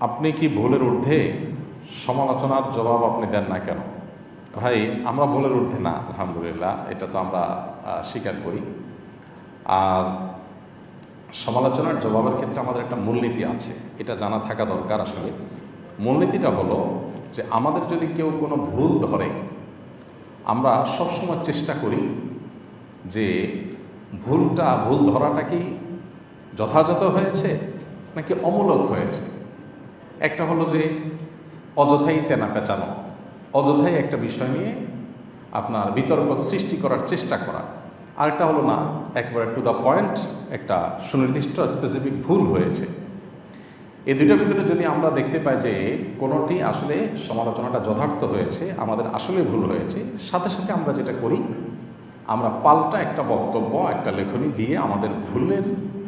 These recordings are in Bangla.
আপনি কি ভুলের ঊর্ধ্বে সমালোচনার জবাব আপনি দেন না কেন? ভাই, আমরা ভুলের ঊর্ধ্বে না, আলহামদুলিল্লাহ। এটা তো আমরা স্বীকার করি। আর সমালোচনার জবাবের ক্ষেত্রে আমাদের একটা মূলনীতি আছে। এটা জানা থাকা দরকার আসলে। মূলনীতিটা হলো যে আমাদের যদি কেউ কোনো ভুল ধরে, আমরা সবসময় চেষ্টা করি যে ভুলটা, ভুল ধরাটা কি যথাযথ হয়েছে নাকি অমূলক হয়েছে? একটা হলো যে অযথাই তেনা পেঁচানো। অযথাই একটা বিষয় নিয়ে আপনার বিতর্ক সৃষ্টি করার চেষ্টা করা। আরেকটা হলো না, একবারে টু দ্য পয়েন্ট একটা সুনির্দিষ্ট স্পেসিফিক ভুল হয়েছে। এই দুইটার ভিতরে যদি আমরা দেখতে পাই যে কোনোটি আসলে সমালোচনাটা যথার্থ হয়েছে, আমাদের আসলে ভুল হয়েছে, সাথে সাথে আমরা যেটা করি আমরা পাল্টা একটা বক্তব্য, একটা লেখনী দিয়ে আমাদের ভুলের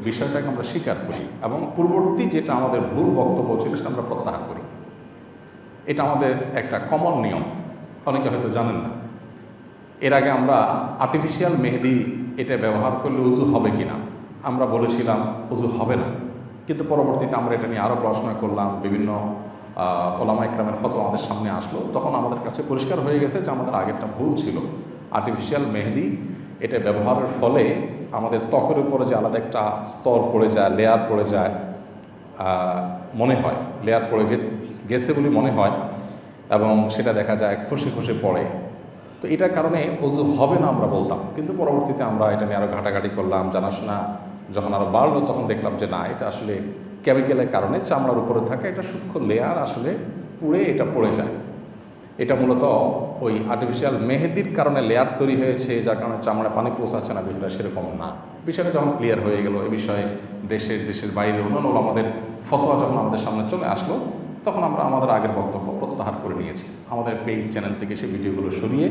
বিষয়টাকে আমরা স্বীকার করি এবং পূর্ববর্তী যেটা আমাদের ভুল বক্তব্য ছিল সেটা আমরা প্রত্যাহার করি। এটা আমাদের একটা কমন নিয়ম। অনেকে হয়তো জানেন না। এর আগে আমরা আর্টিফিশিয়াল মেহেদি এটা ব্যবহার করলে উজু হবে কি না আমরা বলেছিলাম, উজু হবে না। কিন্তু পরবর্তীতে আমরা এটা নিয়ে আরও পড়াশোনা করলাম, বিভিন্ন ওলামা ইকরামের ফটো আমাদের সামনে আসলো। তখন আমাদের কাছে পরিষ্কার হয়ে গেছে যে আমাদের আগেরটা ভুল ছিল। আর্টিফিশিয়াল মেহেদি, এটা ব্যবহারের ফলে আমাদের ত্বকের উপরে যে আলাদা একটা স্তর পড়ে যায় লেয়ার পড়ে যায় মনে হয় লেয়ার পড়ে গেছে বলে মনে হয় এবং সেটা দেখা যায় খসে খসে পড়ে। তো এটার কারণে অজু হবে না আমরা বলতাম, কিন্তু পরবর্তীতে আমরা এটা নিয়ে আরও ঘাটাঘাটি করলাম, জানাশোনা যখন আরও বাড়লো তখন দেখলাম যে না, এটা আসলে কেমিক্যালের কারণে চামড়ার উপরে থাকা এটা সূক্ষ্ম লেয়ার আসলে পুড়ে এটা পড়ে যায়। এটা মূলত ওই আর্টিফিশিয়াল মেহেদির কারণে লেয়ার তৈরি হয়েছে, যার কারণে চামড়ায় পানি পৌঁছাচ্ছে না, বিষয়টা সেরকম না। বিষয়টা যখন ক্লিয়ার হয়ে গেল, এ বিষয়ে দেশের দেশের বাইরে অন্যান্য আমাদের ফতোয়া যখন আমাদের সামনে চলে আসলো, তখন আমরা আমাদের আগের বক্তব্য প্রত্যাহার করে নিয়েছি। আমাদের পেজ চ্যানেল থেকে সেই ভিডিওগুলো সরিয়ে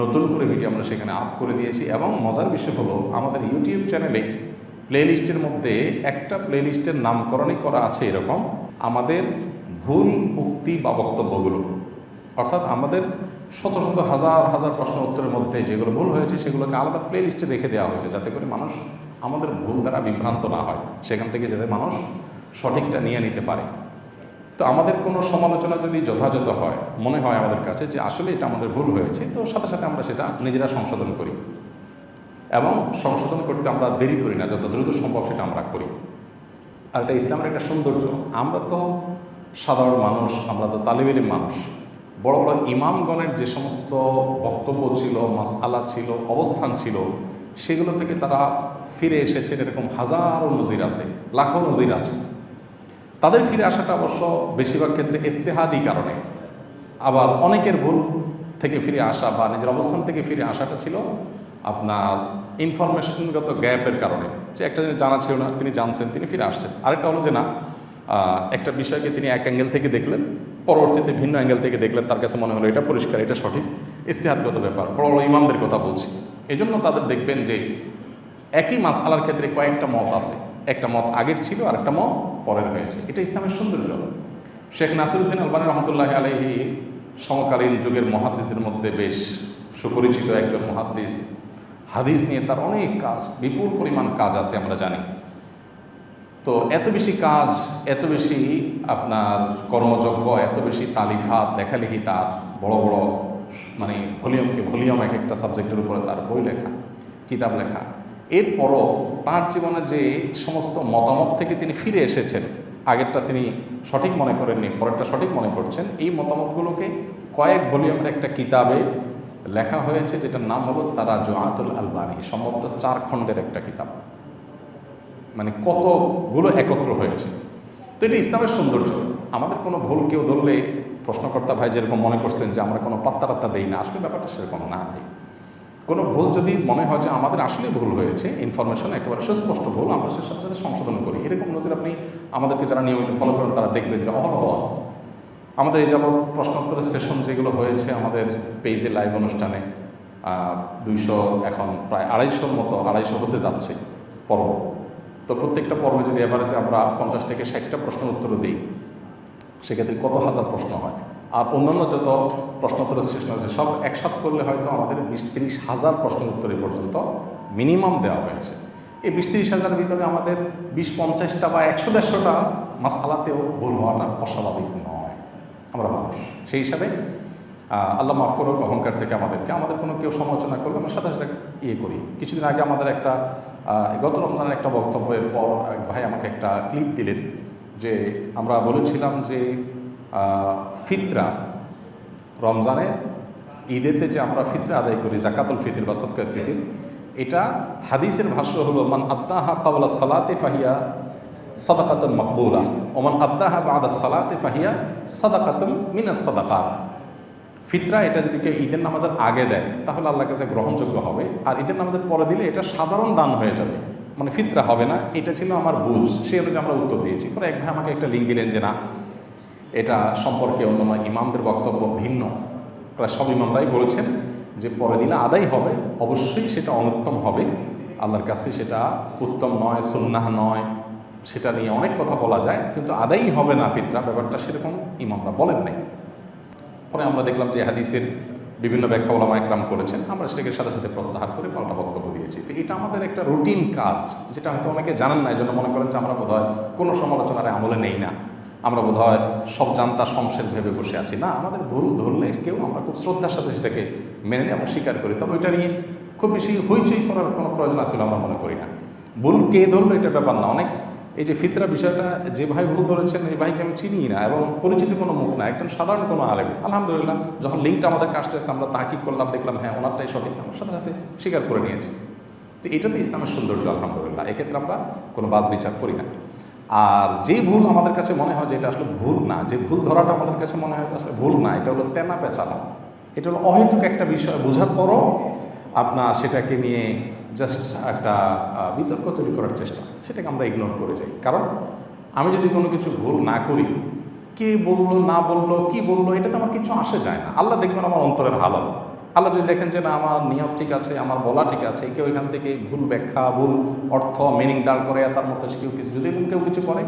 নতুন করে ভিডিও আমরা সেখানে আপ করে দিয়েছি এবং মজার বিষয় হলো, আমাদের ইউটিউব চ্যানেলে প্লেলিস্টের মধ্যে একটা প্লেলিস্টের নামকরণই করা আছে এরকম। আমাদের ভুল, উক্তি বা বক্তব্যগুলো। অর্থাৎ আমাদের শত শত হাজার হাজার প্রশ্ন উত্তরের মধ্যে যেগুলো ভুল হয়েছে, সেগুলোকে আলাদা প্লে লিস্টে রেখে দেওয়া হয়েছে যাতে করে মানুষ আমাদের ভুল দ্বারা বিভ্রান্ত না হয়, সেখান থেকে যাতে মানুষ সঠিকটা নিয়ে নিতে পারে। তো আমাদের কোনো সমালোচনা যদি যথাযথ হয়, মনে হয় আমাদের কাছে যে আসলে এটা আমাদের ভুল হয়েছে, তো সাথে সাথে আমরা সেটা নিজেরা সংশোধন করি। এবং সংশোধন করতে আমরা দেরি করি না, যত দ্রুত সম্ভব সেটা আমরা করি। আর এটা ইসলামের একটা সৌন্দর্য। আমরা তো সাধারণ মানুষ, আমরা তো তালিবেলিম মানুষ। বড় বড় ইমামগণের যে সমস্ত বক্তব্য ছিল, মাসআলা ছিল, অবস্থান ছিল, সেগুলো থেকে তারা ফিরে এসেছেন এরকম হাজারো নজির আছে, লাখো নজির আছে। তাদের ফিরে আসাটা অবশ্য বেশিরভাগ ক্ষেত্রে ইস্তেহাদি কারণে। আবার অনেকের ভুল থেকে ফিরে আসা বা নিজের অবস্থান থেকে ফিরে আসাটা ছিল আপনার ইনফরমেশনগত গ্যাপের কারণে। যে একটা জিনিস জানা ছিল না, তিনি জানছেন, তিনি ফিরে আসছেন। আরেকটা হলো যে না একটা বিষয়কে তিনি এক অ্যাঙ্গেল থেকে দেখলেন পরবর্তীতে ভিন্ন অ্যাঙ্গেল থেকে দেখলেন তার কাছে মনে হলো, এটা পরিষ্কার, এটা সঠিক। ইস্তেহাদগত ব্যাপার, বড় বড় ইমামদের কথা বলছি। এই জন্য তাদের দেখবেন যে একই মাসালার ক্ষেত্রে কয়েকটা মত আছে। একটা মত আগের ছিল আর একটা মত পরের হয়েছে। এটা ইসলামের সৌন্দর্য। শেখ নাসিরুদ্দিন আলবানী রহমতুল্লাহ আলহি সমকালীন যুগের মহাদ্দিসের মধ্যে বেশ সুপরিচিত একজন মহাদ্দিস হাদিস নিয়ে তার অনেক কাজ, বিপুল পরিমাণ কাজ আছে আমরা জানি। তো এত বেশি কাজ, এত বেশি আপনার কর্মযজ্ঞ, এত বেশি তালিফাত, লেখালেখি তার বড় বড় মানে ভলিউমকে, ভলিউম এক একটা সাবজেক্টের উপরে তার বই লেখা, কিতাব লেখা। এরপরও তার জীবনে যে সমস্ত মতামত থেকে তিনি ফিরে এসেছেন, আগেরটা তিনি সঠিক মনে করেননি, পরেরটা সঠিক মনে করছেন, এই মতামতগুলোকে কয়েক ভলিউমের একটা কিতাবে লেখা হয়েছে, যেটার নাম হলো তারা জোয়াতুল আলবানি, সম্ভবত চার খণ্ডের একটা কিতাব। মানে কতগুলো একত্র হয়েছে। তো এটা ইসলামের সৌন্দর্য। আমাদের কোনো ভুল কেউ ধরলে প্রশ্নকর্তা ভাই যেরকম মনে করছেন যে আমরা কোনো পাত্তা টাত্তা দেই না, আসলে ব্যাপারটা সেরকম না ভাই। কোনো ভুল যদি মনে হয় যে আমাদের আসলে ভুল হয়েছে ইনফরমেশন একেবারে সুস্পষ্ট ভুল, আমরা সে সাথে সাথে সংশোধন করি। এরকম নজির আপনি আমাদেরকে যারা নিয়মিত ফলো করেন, তারা দেখবেন যে অহরহ আস। আমাদের এই যাবৎ প্রশ্নোত্তরের সেশন যেগুলো হয়েছে আমাদের পেজে লাইভ অনুষ্ঠানে দুইশো এখন প্রায় আড়াইশোর মতো, আড়াইশো হতে যাচ্ছে পর্ব। তো প্রত্যেকটা পর্বে যদি এভারেজে আমরা পঞ্চাশ থেকে ষাটটা প্রশ্নের উত্তর দিই, সেক্ষেত্রে কত হাজার প্রশ্ন হয়? আর অন্যান্য যত প্রশ্নোত্তরের সেশন আছে, সব একসাথ করলে হয়তো আমাদের বিশ তিরিশ হাজার প্রশ্নের উত্তর এ পর্যন্ত মিনিমাম দেওয়া হয়েছে। এই বিশ তিরিশ হাজারের ভিতরে আমাদের বিশ পঞ্চাশটা বা একশো দেড়শোটা মাস আলাতেও ভুল হওয়াটা অস্বাভাবিক নয়। আমরা মানুষ। সেই হিসাবে আল্লাহ মাফ করুক, অহংকার থেকে আমাদেরকে। আমাদের কোনো কেউ সমালোচনা করলে আমরা সাথে সাথে ইয়ে করি। কিছুদিন আগে আমাদের একটা গত রমজানের একটা বক্তব্যের পর এক ভাই আমাকে একটা ক্লিপ দিলেন যে আমরা বলেছিলাম যে ফিতরা, রমজানের ঈদেতে যে আমরা ফিতরা আদায় করি, জাকাতুল ফিতির বা সদকাত ফিতির, এটা হাদিসের ভাষ্য হলো, মান আত্মাহা কাবলা সালাতে ফাহিয়া সাদাকাতুন মকবুলা, ওমান আত্মাহা বাদা সালাতে ফাহিয়া সাদাকাতুন মিনাস সাদাকাত। ফিতরা এটা যদি কেউ ঈদের নামাজের আগে দেয়, তাহলে আল্লাহর কাছে গ্রহণযোগ্য হবে। আর ঈদের নামাজের পরে দিলে এটা সাধারণ দান হয়ে যাবে। মানে ফিতরা হবে না, এটা ছিল আমার বুঝ সেই অনুযায়ী আমরা উত্তর দিয়েছি। পরে এক ভাই আমাকে একটা লিঙ্ক দিলেন যে না, এটা সম্পর্কে অন্যান্য ইমামদের বক্তব্য ভিন্ন। প্রায় সব ইমামরাই বলেছেন যে পরে দিলে আদায় হবে, অবশ্যই সেটা অনুত্তম হবে। আল্লাহর কাছে সেটা উত্তম নয়, সুন্নাহ নয়, সেটা নিয়ে অনেক কথা বলা যায়, কিন্তু আদায়ই হবে না ফিতরা। ব্যাপারটা সেরকম ইমামরা বলেন নাই। পরে আমরা দেখলাম যে হাদিসের বিভিন্ন ব্যাখ্যা ওলামা একরাম করেছেন। আমরা সেটাকে সাথে সাথে প্রত্যাহার করে পাল্টা বক্তব্য দিয়েছি। তো এটা আমাদের একটা রুটিন কাজ, যেটা হয়তো অনেকে জানেন না এই জন্য মনে করেন যে আমরা বোধহয় কোনো সমালোচনার আমলে নেই না। আমরা বোধহয় সব জানতা শমশের ভেবে বসে আছি। না, আমাদের ভুল ধরলে কেউ আমরা খুব শ্রদ্ধার সাথে সেটাকে মেনে নিই এবং স্বীকার করি। তবে ওইটা নিয়ে খুব বেশি হইচই করার কোনো প্রয়োজন আছে আমরা মনে করি না। ভুল কে ধরলো এটা ব্যাপার না। অনেক এই যে ফিতরা বিষয়টা, যে ভাই ভুল ধরেছেন, এই ভাইকে আমি চিনি না এবং পরিচিত কোনো মুখ না, একজন সাধারণ কোনো আলেম। আলহামদুলিল্লাহ, যখন লিঙ্কটা আমাদের কাছে আমরা তাহাকিক করলাম, দেখলাম হ্যাঁ ওনারটাই সঠিক, আমরা সাথে সাথে স্বীকার করে নিয়েছি। তো এটা তো ইসলামের সৌন্দর্য, আলহামদুলিল্লাহ। এক্ষেত্রে আমরা কোনো বাজ বিচার করি না। আর যে ভুল আমাদের কাছে মনে হয় যে এটা আসলে ভুল না, যে ভুল ধরাটা আমাদের কাছে মনে হয় যে আসলে ভুল না, এটা হলো তেনা পেঁচানো। এটা হলো অহেতুক একটা বিষয়, বোঝার পরও আপনার সেটাকে নিয়ে জাস্ট একটা বিতর্ক তৈরি করার চেষ্টা। সেটাকে আমরা ইগনোর করে যাই। কারণ আমি যদি কোনো কিছু ভুল না করি, কে বলল, না বলল, কি বলল, এটাতে আমার কিছু আসে যায় না। আল্লাহ দেখবেন আমার অন্তরের হালত আল্লাহ যদি দেখেন যে, না, আমার নিয়ত ঠিক আছে, আমার বলা ঠিক আছে, কেউ এখান থেকে ভুল ব্যাখ্যা, ভুল অর্থ মিনিং দাঁড় করে তার মতো কেউ কিছু, যদি কেউ কিছু করে,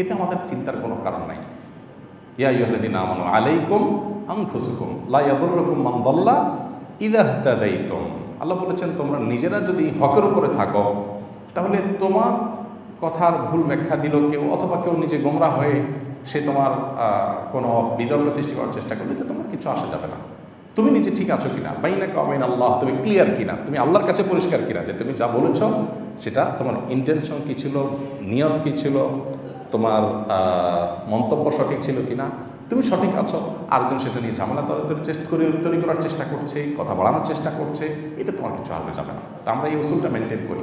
এতে আমাদের চিন্তার কোনো কারণ নাই। ইয়া ইহদিন আমানু আলাইকুম আনফুসুকুম লা ইয়াদুররুকুম মান দাল্লা ইদা ইহতাদাইতুম। আল্লাহ বলেছেন, তোমরা নিজেরা যদি হকের উপরে থাকো, তাহলে তোমার কথার ভুল ব্যাখ্যা দিল কেউ, অথবা কেউ নিজে গোমরা হয়ে সে তোমার কোনো বিতর্ক সৃষ্টি করার চেষ্টা করলে তো তোমার কিছু আসা যাবে না। তুমি নিজে ঠিক আছো কিনা? বাই বাইনা কাবাইন আল্লাহ তুমি ক্লিয়ার কিনা? তুমি আল্লাহর কাছে পরিষ্কার কিনা? যে তুমি যা বলেছ, সেটা তোমার ইন্টেনশন কী ছিল? নিয়ম কী ছিল? তোমার মন্তব্য সঠিক ছিল কিনা? তুমি সঠিক আছো। আরেকজন সেটা নিয়ে ঝামেলা তৈরি চেষ্টা করে তৈরি করার চেষ্টা করছে, কথা বাড়ানোর চেষ্টা করছে, এটা তোমার কিছু আসবে যাবে না। তা আমরা এই উসুলটা মেনটেন করি।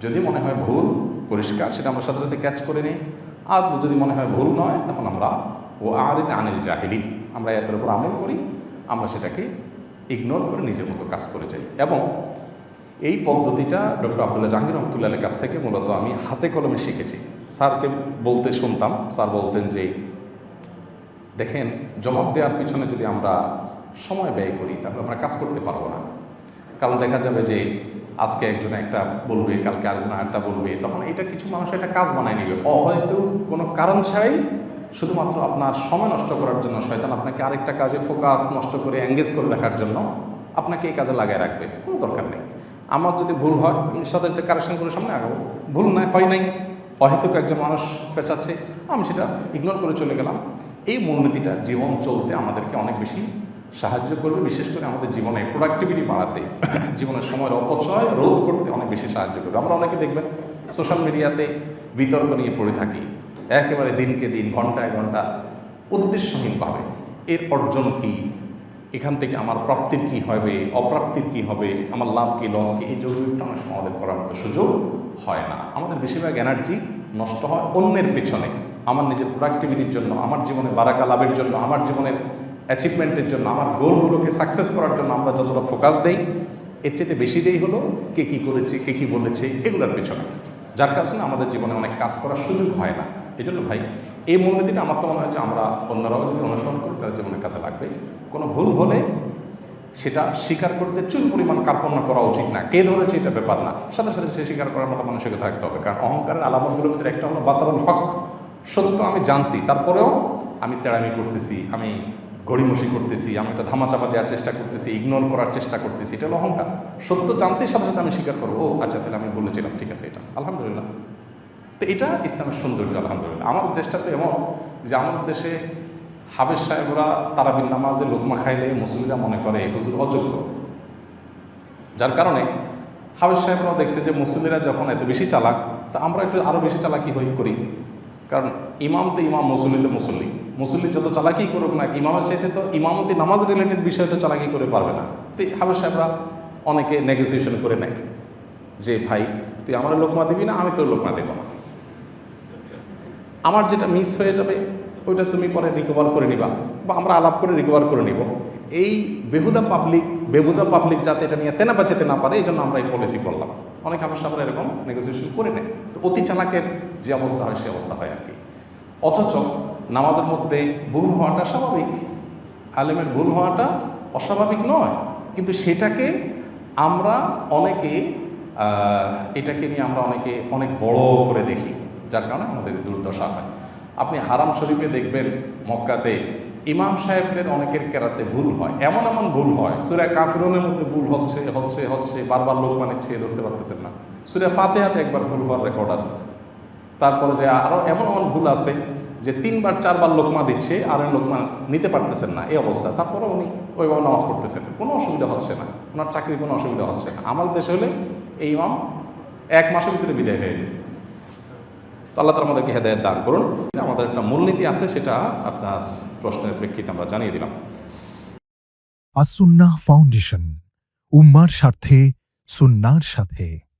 যদি মনে হয় ভুল, পরিষ্কার, সেটা আমরা সাথে সাথে ক্যাচ করে নিই। আর যদি মনে হয় ভুল নয়, তখন আমরা ও আর আনিল জাহিলিন, আমরা এতের উপর আমল করি, আমরা সেটাকে ইগনোর করে নিজের মতো কাজ করে যাই। এবং এই পদ্ধতিটা ডক্টর আবদুল্লাহ জাহাঙ্গীর রহমতুল্লাহের কাছ থেকে মূলত আমি হাতে কলমে শিখেছি। স্যারকে বলতে শুনতাম, স্যার বলতেন যে দেখেন, জবাব দেওয়ার পিছনে যদি আমরা সময় ব্যয় করি, তাহলে আমরা কাজ করতে পারব না। কারণ দেখা যাবে যে, আজকে একজন একটা বলবে, কালকে আরেকজন একটা বলবে, তখন এটা কিছু মানুষ একটা কাজ বানায় নেবে। অহয়তো কোনো কারণ ছাড়াই শুধুমাত্র আপনার সময় নষ্ট করার জন্য, শয়তান আপনাকে আরেকটা কাজে ফোকাস নষ্ট করে এঙ্গেজ করে রাখার জন্য আপনাকে এই কাজে লাগায় রাখবে। কোনো দরকার নেই। আমার যদি ভুল হয়, আমি সাথে একটা কারেকশন করে সামনে আগাবো। ভুল নাই হয় নাই। অহেতুক একজন মানুষ পেঁচাচ্ছে। আমি সেটা ইগনোর করে চলে গেলাম। এই মূলনীতিটা জীবন চলতে আমাদেরকে অনেক বেশি সাহায্য করবে, বিশেষ করে আমাদের জীবনে প্রোডাক্টিভিটি বাড়াতে, জীবনের সময়ের অপচয়, রোধ করতে অনেক বেশি সাহায্য করবে। আমরা অনেকে দেখবেন সোশ্যাল মিডিয়াতে বিতর্ক নিয়ে পড়ে থাকি। একেবারে দিনকে দিন, ঘন্টায় ঘণ্টা উদ্দেশ্যহীনভাবে এর অর্জন কি? এখান থেকে আমার প্রাপ্তির কি হবে? অপ্রাপ্তির কি হবে? আমার লাভ কি? লস কি? এই জরুরিটা অনেক সময় আমাদের করার মতো সুযোগ হয় না। আমাদের বেশিরভাগ এনার্জি নষ্ট হয় অন্যের পেছনে। আমার নিজের প্রোডাক্টিভিটির জন্য, আমার জীবনে বারাকা লাভের জন্য, আমার জীবনের অ্যাচিভমেন্টের জন্য, আমার গোলগুলোকে সাকসেস করার জন্য আমরা যতটা ফোকাস দেই, এর চেয়ে বেশি দেই হলো কে কী করেছে, কে কী বলেছে, এগুলোর পেছনে। যার কারণে আমাদের জীবনে অনেক কাজ করার সুযোগ হয় না। এই জন্য ভাই, এই মূলনীতিটা আমার তো মনে হয় যে আমরা অন্যরাও যদি অনুসরণ করি, তাদের জীবনের কাছে লাগবে। কোনো ভুল হলে সেটা স্বীকার করতে চুল পরিমাণ কার্পণ্য করা উচিত না। কে ধরেছে এটা ব্যাপার না। সাথে সাথে সে স্বীকার করার মতো মানুষকে থাকতে হবে। কারণ অহংকারের আলামতগুলোর ভিতরে একটা হলো বাতারুল হক। সত্য আমি জানছি, তারপরেও আমি তেড়ামি করতেছি, আমি গড়িমসি করতেছি, আমি একটা ধামাচাপা দেওয়ার চেষ্টা করতেছি ইগনোর করার চেষ্টা করতেছি, এটা হলো অহংকার। সত্য জানছি, সাথে সাথে আমি স্বীকার করব, ও আচ্ছা তাহলে আমি বলেছিলাম, ঠিক আছে এটা, আলহামদুলিল্লাহ। তো এটা ইসলামের সৌন্দর্য, আলহামদুলিল্লাহ। আমার দেশটা তো এমন যে আমার দেশে হাফেজ সাহেবরা তারাবিন নামাজে লোকমা খাইলে মুসলিমরা মনে করে হুজুর অযোগ্য। যার কারণে হাফেজ সাহেবরাও দেখছে যে মুসলিমরা যখন এত বেশি চালাক, তা আমরা একটু আরও বেশি চালাকি হই, করি। কারণ ইমাম তো ইমাম, মুসল্লি তো মুসল্লি। মুসল্লি যত চালাকি করুক না ইমামের চাইতে তো ইমামতি নামাজ রিলেটেড বিষয়ে তো চালাকি করে পারবে না। তো হাফেজ সাহেবরা অনেকে নেগোসিয়েশন করে নেয় যে, ভাই, তুই আমার লোকমা দিবি না, আমি তোর লোকমা দেবো না। আমার যেটা মিস হয়ে যাবে, ওইটা তুমি পরে রিকভার করে নিবা বা আমরা আলাপ করে রিকভার করে নিব। এই বেহুদা পাবলিক বেবুজা পাবলিক যাতে এটা নিয়ে তেনা বাঁচাতে না পারে, এই জন্য আমরা এই পলিসি করলাম। অনেক আমার সামনে এরকম নেগোসিয়েশন করে নেয়। তো অতি চালাকের যে অবস্থা হয়, সে অবস্থা হয় আর কি। অথচ নামাজের মধ্যে ভুল হওয়াটা স্বাভাবিক। আলেমের ভুল হওয়াটা অস্বাভাবিক নয়। কিন্তু সেটাকে আমরা অনেকে এটাকে নিয়ে আমরা অনেকে অনেক বড় করে দেখি, যার কারণে আমাদের দুর্দশা হয়। আপনি হারাম শরীফে দেখবেন মক্কাতে ইমাম সাহেবদের অনেকের কেরাতে ভুল হয়। এমন এমন ভুল হয়। সুরা কাফিরনের মধ্যে ভুল হচ্ছে হচ্ছে হচ্ছে, বারবার লোক মানে ছেয়ে ধরতে পারতেছেন না। সুরা ফাতেহাতে একবার ভুল হওয়ার রেকর্ড আছে। তারপরে যে আরও এমন এমন ভুল আছে যে তিনবার, চারবার লোকমা দিচ্ছে, আর ওই লোকমা নিতে পারতেছেন না, এই অবস্থা। তারপরে উনি ওইভাবে নামাজ পড়তেছেন। কোনো অসুবিধা হচ্ছে না। ওনার চাকরির কোনো অসুবিধা হচ্ছে না। আমাদের দেশে হলে এই ইমাম এক মাসের ভিতরে বিদায় হয়ে যেত। তো আল্লাহ আমাদেরকে হেদায়ত দান করুন। আমাদের একটা মূলনীতি আছে, সেটা আপনার প্রশ্নের প্রেক্ষিতে আমরা জানিয়ে দিলাম। আসুন্নাহ ফাউন্ডেশন, উম্মার স্বার্থে, সুন্নার সাথে।